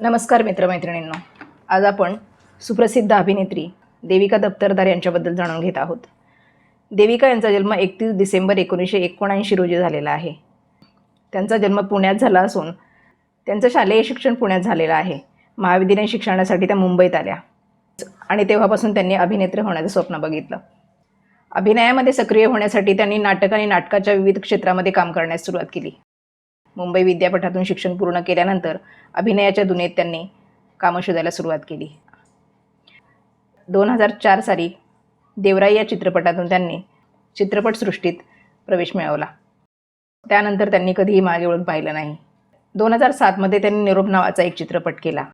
नमस्कार मित्रमैत्रिणींनो. आज आपण सुप्रसिद्ध अभिनेत्री देविका दप्तरदार यांच्याबद्दल जाणून घेत आहोत. देविका यांचा जन्म एकतीस डिसेंबर एकोणीसशे एकोणऐंशी रोजी झालेला आहे. त्यांचा जन्म पुण्यात झाला असून त्यांचं शालेय शिक्षण पुण्यात झालेलं आहे. महाविद्यालयीन शिक्षणासाठी त्या मुंबईत आल्या. आणि तेव्हापासून त्यांनी अभिनेत्री होण्याचं स्वप्न बघितलं. अभिनयामध्ये सक्रिय होण्यासाठी त्यांनी नाटक आणि नाटकाच्या विविध क्षेत्रामध्ये काम करण्यास सुरुवात केली. मुंबई विद्यापीठातून शिक्षण पूर्ण केल्यानंतर अभिनयाच्या दुनियेत त्यांनी कामं शोधायला सुरुवात केली. दोन हजार चार साली देवराई या चित्रपटातून त्यांनी चित्रपटसृष्टीत प्रवेश मिळवला. त्यानंतर त्यांनी कधीही मागे वळून पाहिलं नाही. दोन हजार सातमध्ये त्यांनी निरोप नावाचा एक चित्रपट केला.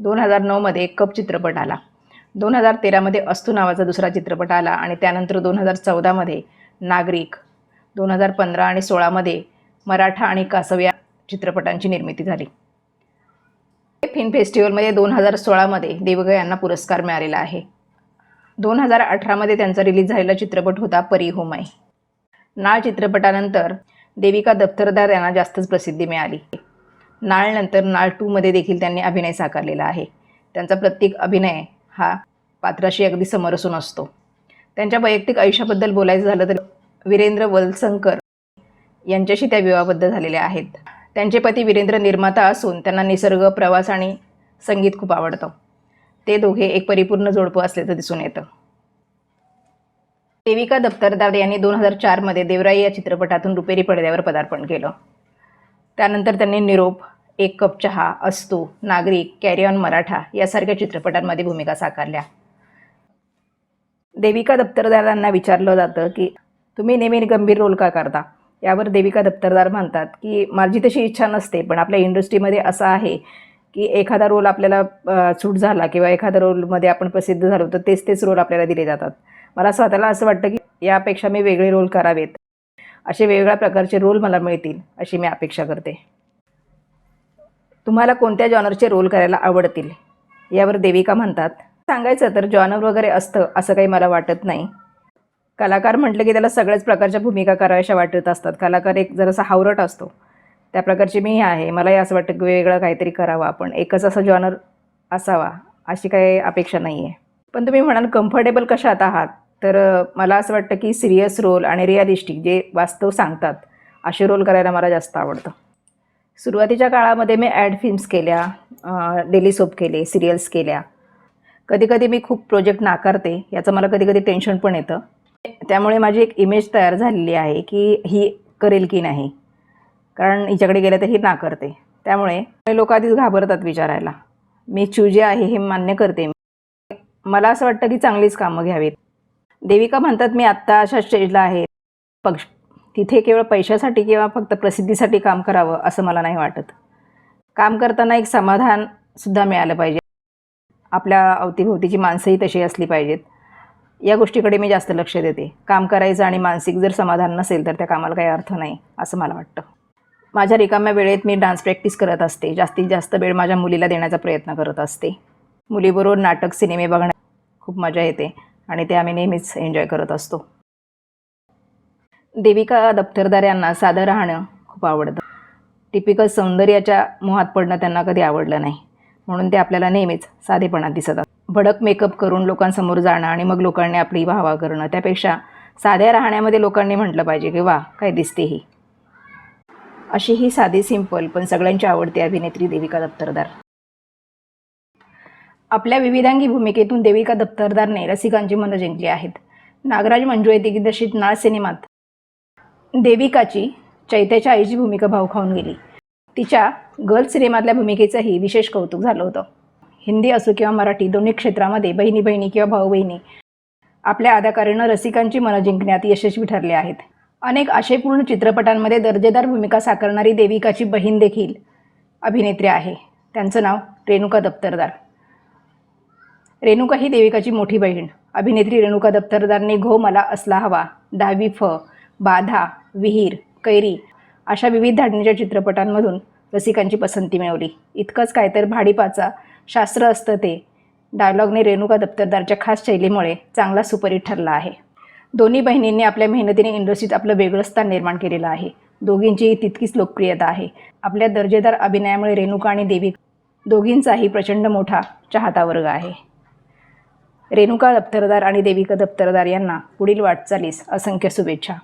दोन हजार नऊमध्ये कप चित्रपट आला. दोन हजार तेरामध्ये अस्तू नावाचा दुसरा चित्रपट आला आणि त्यानंतर दोन हजार चौदामध्ये नागरिक दोन हजार पंधरा आणि सोळामध्ये मराठा आणि कासव या चित्रपटांची निर्मिती झाली. फिल्म फेस्टिवलमध्ये दोन हजार सोळामध्ये देवगा यांना पुरस्कार मिळालेला आहे. दोन हजार अठरामध्ये त्यांचा रिलीज झालेला चित्रपट होता परी होमाई नाळ चित्रपटानंतर देविका दफ्तरदार यांना जास्तच प्रसिद्धी मिळाली. नाळनंतर नाळ टूमध्ये देखील त्यांनी अभिनय साकारलेला आहे. त्यांचा प्रत्येक अभिनय हा पात्राशी अगदी समरसून असतो. त्यांच्या वैयक्तिक आयुष्याबद्दल बोलायचं झालं तर वीरेंद्र वलसंकर यांच्याशी त्या विवाहबद्ध झालेल्या आहेत. त्यांचे पती वीरेंद्र निर्माता असून त्यांना निसर्ग प्रवास आणि संगीत खूप आवडतं. ते दोघे एक परिपूर्ण जोडपं असल्याचं दिसून येतं. देविका दफ्तरदार यांनी दोन हजार चारमध्ये देवराई या चित्रपटातून रुपेरी पडद्यावर पदार्पण केलं. त्यानंतर त्यांनी निरोप एक कप चहा अस्तू नागरिक कॅरी ऑन मराठा यासारख्या चित्रपटांमध्ये भूमिका साकारल्या. देविका दफ्तरदारांना विचारलं जातं की तुम्ही नेहमी गंभीर रोल का करता? यावर देविका दप्तरदार म्हणतात की माझी तशी इच्छा नसते पण आपल्या इंडस्ट्रीमध्ये असं आहे की एखादा रोल आपल्याला सूट झाला किंवा एखाद्या रोलमध्ये आपण प्रसिद्ध झालो तर तेच तेच रोल आपल्याला दिले जातात. मला स्वतःला असं वाटतं की यापेक्षा मी वेगळे रोल करावेत. असे वेगवेगळ्या प्रकारचे रोल मला मिळतील अशी मी अपेक्षा करते. तुम्हाला कोणत्या जॉनरचे रोल करायला आवडतील? यावर देविका म्हणतात सांगायचं तर जॉनर वगैरे असतं असं काही मला वाटत नाही. कलाकार म्हटलं की त्याला सगळ्याच प्रकारच्या भूमिका कराव्याशा वाटत असतात. कलाकार एक जरासा हावरट असतो. त्या प्रकारची मी आहे. मलाही असं वाटतं की वेगळं काहीतरी करावं आपण. एकच असा जॉनर असावा अशी काही अपेक्षा नाही आहे पण तुम्ही म्हणाल कम्फर्टेबल कशात आहात? तर मला असं वाटतं की सिरियस रोल आणि रिअलिस्टिक जे वास्तव सांगतात असे रोल करायला मला जास्त आवडतं. सुरुवातीच्या काळामध्ये मी ॲड फिल्म्स केल्या डेली सोप केले सिरियल्स केल्या. कधीकधी मी खूप प्रोजेक्ट नाकारते. याचं मला कधीकधी टेन्शन पण येतं. त्यामुळे माझी एक इमेज तयार झालेली आहे की ही करेल की नाही. कारण हिच्याकडे गेलं तर ही नाकारते. त्यामुळे लोक आधीच घाबरतात विचारायला. मी चुजे आहे हे मान्य करते. मला असं वाटतं की चांगलीच कामं घ्यावीत. देविका म्हणतात मी आत्ता अशा स्टेजला आहे. पक्ष तिथे केवळ पैशासाठी किंवा फक्त प्रसिद्धीसाठी काम करावं असं मला नाही वाटत. काम करताना एक समाधानसुद्धा मिळालं पाहिजे. आपल्या अवतीभोवतीची माणसंही तशी असली पाहिजेत. या गोष्टीकडे मी जास्त लक्ष देते. काम करायचं आणि मानसिक जर समाधान नसेल तर त्या कामाला काही अर्थ नाही असं मला वाटतं. माझ्या रिकाम्या वेळेत मी डान्स प्रॅक्टिस करत असते. जास्तीत जास्त वेळ माझ्या मुलीला देण्याचा प्रयत्न करत असते. मुलीबरोबर नाटक सिनेमे बघण्यात खूप मजा येते आणि ते आम्ही नेहमीच एन्जॉय करत असतो. देविका दप्तरदार यांना साधं राहणं खूप आवडतं. टिपिकल सौंदर्याच्या मोहात पडणं त्यांना कधी आवडलं नाही. म्हणून ते आपल्याला नेहमीच साधेपणात दिसतात भडक मेकअप करून लोकांसमोर जाणं आणि मग लोकांनी आपली वाहवा करणं त्यापेक्षा साध्या राहण्यामध्ये लोकांनी म्हटलं पाहिजे की वा काय दिसते ही. अशी ही साधी सिंपल पण सगळ्यांची आवडती अभिनेत्री देविका दप्तरदार. आपल्या विविधांगी भूमिकेतून देविका दप्तरदारने रसिकांची मनं जिंकली आहेत. नागराज मंजुळे दिग्दर्शित नाळ सिनेमात देविकाची चैत्याच्या आईची भूमिका भाव खाऊन गेली. तिच्या गर्ल सिनेमातल्या भूमिकेचंही विशेष कौतुक झालं होतं. हिंदी असो किंवा मराठी दोन्ही क्षेत्रामध्ये बहिणी बहिणी किंवा भाऊ बहिणी आपल्या अदाकारीनं रसिकांची मनं जिंकण्यात यशस्वी ठरले आहेत. अनेक आशयपूर्ण चित्रपटांमध्ये दर्जेदार भूमिका साकारणारी देविकाची बहीण देखील अभिनेत्री आहे. त्यांचं नाव रेणुका दप्तरदार. रेणुका ही देविकाची मोठी बहीण. अभिनेत्री रेणुका दप्तरदारने घो मला असला हवा दहावी फ बाधा विहीर कैरी अशा विविध धाडणीच्या चित्रपटांमधून रसिकांची पसंती मिळवली. इतकंच काय तर भाडीपाचा शास्त्र असतं ते. डायलॉगने रेणुका दप्तरदारच्या खास शैलीमुळे चांगला सुपरहिट ठरला आहे. दोन्ही बहिणींनी आपल्या मेहनतीने इंडस्ट्रीत आपलं वेगळं स्थान निर्माण केलेलं आहे. दोघींचीही तितकीच लोकप्रियता आहे. आपल्या दर्जेदार अभिनयामुळे रेणुका आणि देवी दोघींचाही प्रचंड मोठा चाहता वर्ग आहे. रेणुका दप्तरदार आणि देविका दप्तरदार यांना पुढील वाटचालीस असंख्य शुभेच्छा.